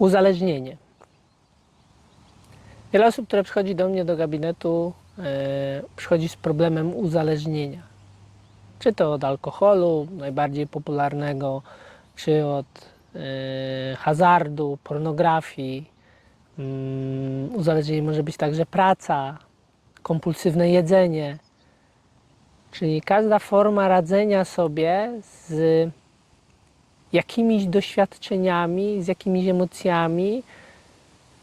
Uzależnienie. Wiele osób, które przychodzi do mnie do gabinetu, e, przychodzi z problemem uzależnienia. Czy to od alkoholu, najbardziej popularnego, czy od e, hazardu, pornografii. Mm, uzależnienie może być także praca, kompulsywne jedzenie. Czyli każda forma radzenia sobie z jakimiś doświadczeniami, z jakimiś emocjami,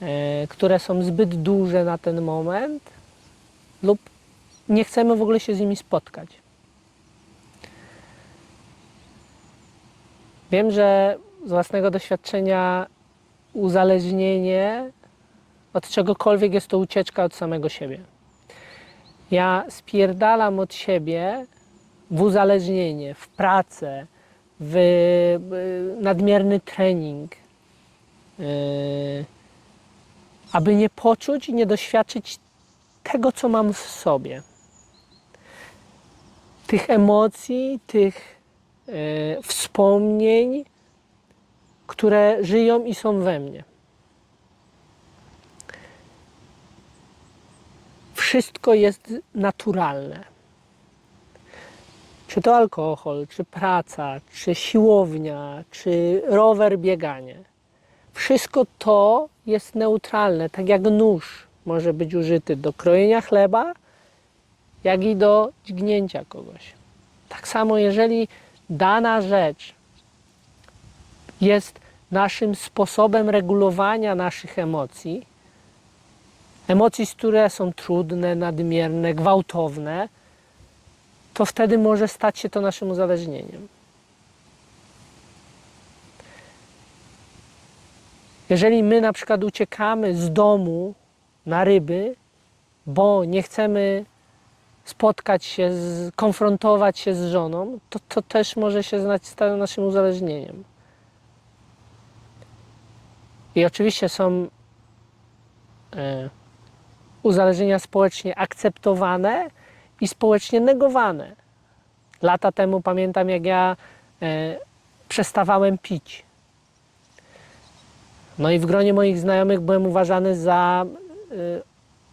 e, które są zbyt duże na ten moment, lub nie chcemy w ogóle się z nimi spotkać. Wiem, że z własnego doświadczenia uzależnienie od czegokolwiek jest to ucieczka od samego siebie. Ja spierdalam od siebie w uzależnienie, w pracę, w y, nadmierny trening, y, aby nie poczuć i nie doświadczyć tego, co mam w sobie. Tych emocji, tych y, wspomnień, które żyją i są we mnie. Wszystko jest naturalne. Czy to alkohol, czy praca, czy siłownia, czy rower, bieganie. Wszystko to jest neutralne, tak jak nóż może być użyty do krojenia chleba, jak i do dźgnięcia kogoś. Tak samo, jeżeli dana rzecz jest naszym sposobem regulowania naszych emocji, emocji, które są trudne, nadmierne, gwałtowne, to wtedy może stać się to naszym uzależnieniem. Jeżeli my na przykład uciekamy z domu na ryby, bo nie chcemy spotkać się, z, konfrontować się z żoną, to to też może się znać naszym uzależnieniem. I oczywiście są e, uzależnienia społecznie akceptowane i społecznie negowane. Lata temu pamiętam, jak ja e, przestawałem pić. No i w gronie moich znajomych byłem uważany za e,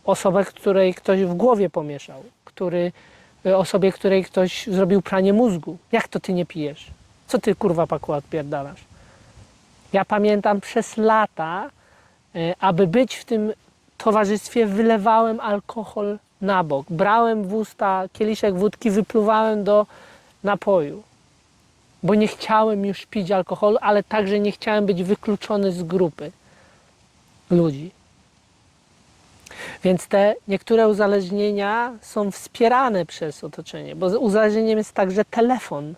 osobę, której ktoś w głowie pomieszał, który, e, osobie, której ktoś zrobił pranie mózgu. Jak to ty nie pijesz? Co ty kurwa paku odpierdalasz? Ja pamiętam przez lata, e, aby być w tym towarzystwie, wylewałem alkohol na bok. Brałem w usta kieliszek wódki, wypluwałem do napoju. Bo nie chciałem już pić alkoholu, ale także nie chciałem być wykluczony z grupy ludzi. Więc te niektóre uzależnienia są wspierane przez otoczenie, bo uzależnieniem jest także telefon.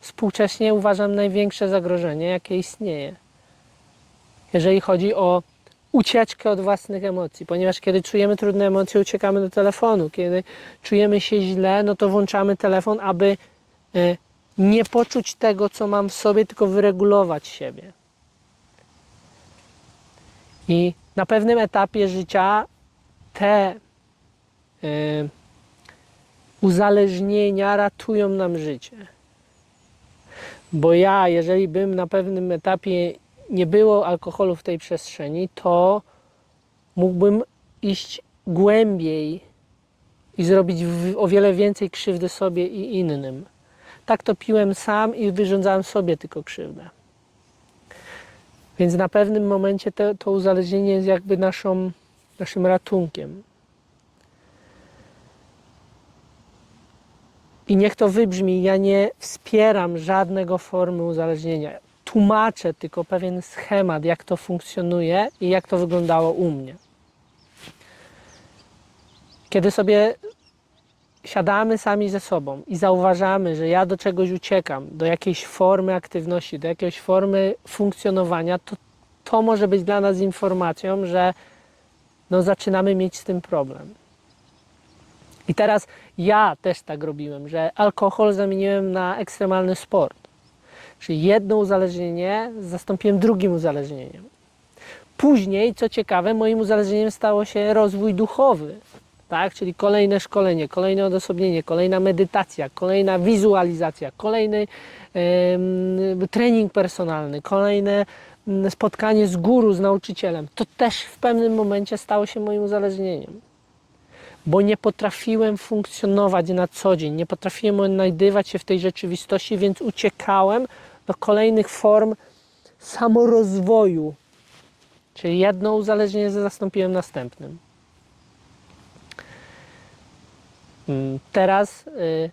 Współcześnie uważam największe zagrożenie, jakie istnieje. Jeżeli chodzi o ucieczkę od własnych emocji, ponieważ kiedy czujemy trudne emocje, uciekamy do telefonu. Kiedy czujemy się źle, no to włączamy telefon, aby e, nie poczuć tego, co mam w sobie, tylko wyregulować siebie. I na pewnym etapie życia te y, uzależnienia ratują nam życie. Bo ja, jeżeli bym na pewnym etapie nie było alkoholu w tej przestrzeni, to mógłbym iść głębiej i zrobić o wiele więcej krzywdy sobie i innym. Tak to piłem sam i wyrządzałem sobie tylko krzywdę. Więc na pewnym momencie to, to uzależnienie jest jakby naszą, naszym ratunkiem. I niech to wybrzmi, ja nie wspieram żadnego formy uzależnienia. Tłumaczę tylko pewien schemat, jak to funkcjonuje i jak to wyglądało u mnie. Kiedy sobie siadamy sami ze sobą i zauważamy, że ja do czegoś uciekam, do jakiejś formy aktywności, do jakiejś formy funkcjonowania, to to może być dla nas informacją, że no zaczynamy mieć z tym problem. I teraz ja też tak robiłem, że alkohol zamieniłem na ekstremalny sport. Czyli jedno uzależnienie zastąpiłem drugim uzależnieniem. Później, co ciekawe, moim uzależnieniem stało się rozwój duchowy. Tak? Czyli kolejne szkolenie, kolejne odosobnienie, kolejna medytacja, kolejna wizualizacja, kolejny em, trening personalny, kolejne mm, spotkanie z guru, z nauczycielem, to też w pewnym momencie stało się moim uzależnieniem. Bo nie potrafiłem funkcjonować na co dzień, nie potrafiłem odnajdywać się w tej rzeczywistości, więc uciekałem do kolejnych form samorozwoju. Czyli jedno uzależnienie zastąpiłem następnym. Mm, Teraz y,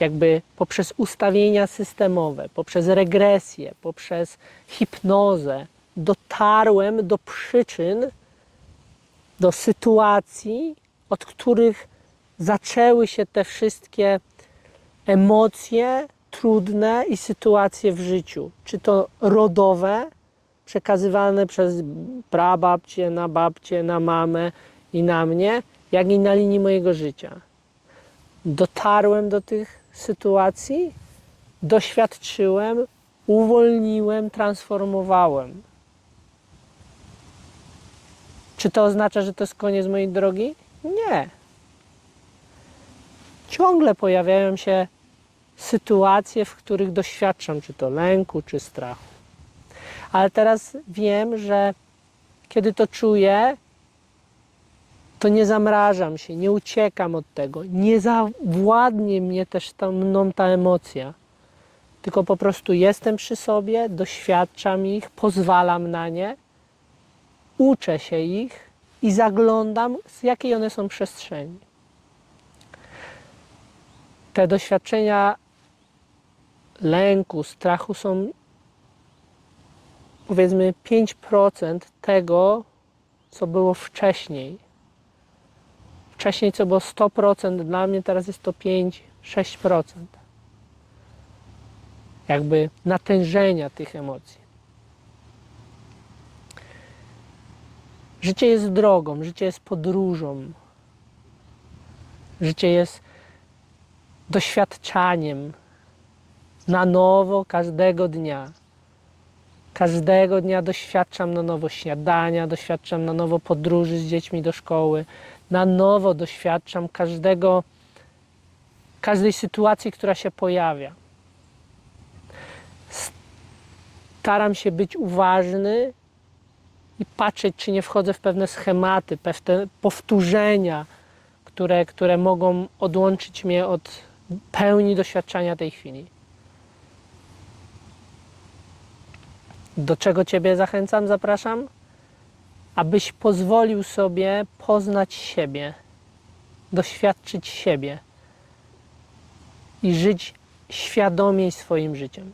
jakby poprzez ustawienia systemowe, poprzez regresję, poprzez hipnozę dotarłem do przyczyn, do sytuacji, od których zaczęły się te wszystkie emocje trudne i sytuacje w życiu. Czy to rodowe, przekazywane przez prababcie, na babcię, na mamę i na mnie, jak i na linii mojego życia. Dotarłem do tych sytuacji, doświadczyłem, uwolniłem, transformowałem. Czy to oznacza, że to jest koniec mojej drogi? Nie. Ciągle pojawiają się sytuacje, w których doświadczam, czy to lęku, czy strachu. Ale teraz wiem, że kiedy to czuję, to nie zamrażam się, nie uciekam od tego, nie zawładnie mnie też ta, mną ta emocja. Tylko po prostu jestem przy sobie, doświadczam ich, pozwalam na nie, uczę się ich i zaglądam, z jakiej one są przestrzeni. Te doświadczenia lęku, strachu są powiedzmy 5% tego, co było wcześniej. Wcześniej co było 100%, dla mnie teraz jest to 5-6%. Jakby natężenia tych emocji. Życie jest drogą, życie jest podróżą. Życie jest doświadczaniem na nowo każdego dnia. Każdego dnia doświadczam na nowo śniadania, doświadczam na nowo podróży z dziećmi do szkoły, na nowo doświadczam każdego, każdej sytuacji, która się pojawia. Staram się być uważny i patrzeć, czy nie wchodzę w pewne schematy, pewne powtórzenia, które, które mogą odłączyć mnie od pełni doświadczania tej chwili. Do czego Ciebie zachęcam, zapraszam? Abyś pozwolił sobie poznać siebie, doświadczyć siebie i żyć świadomiej swoim życiem.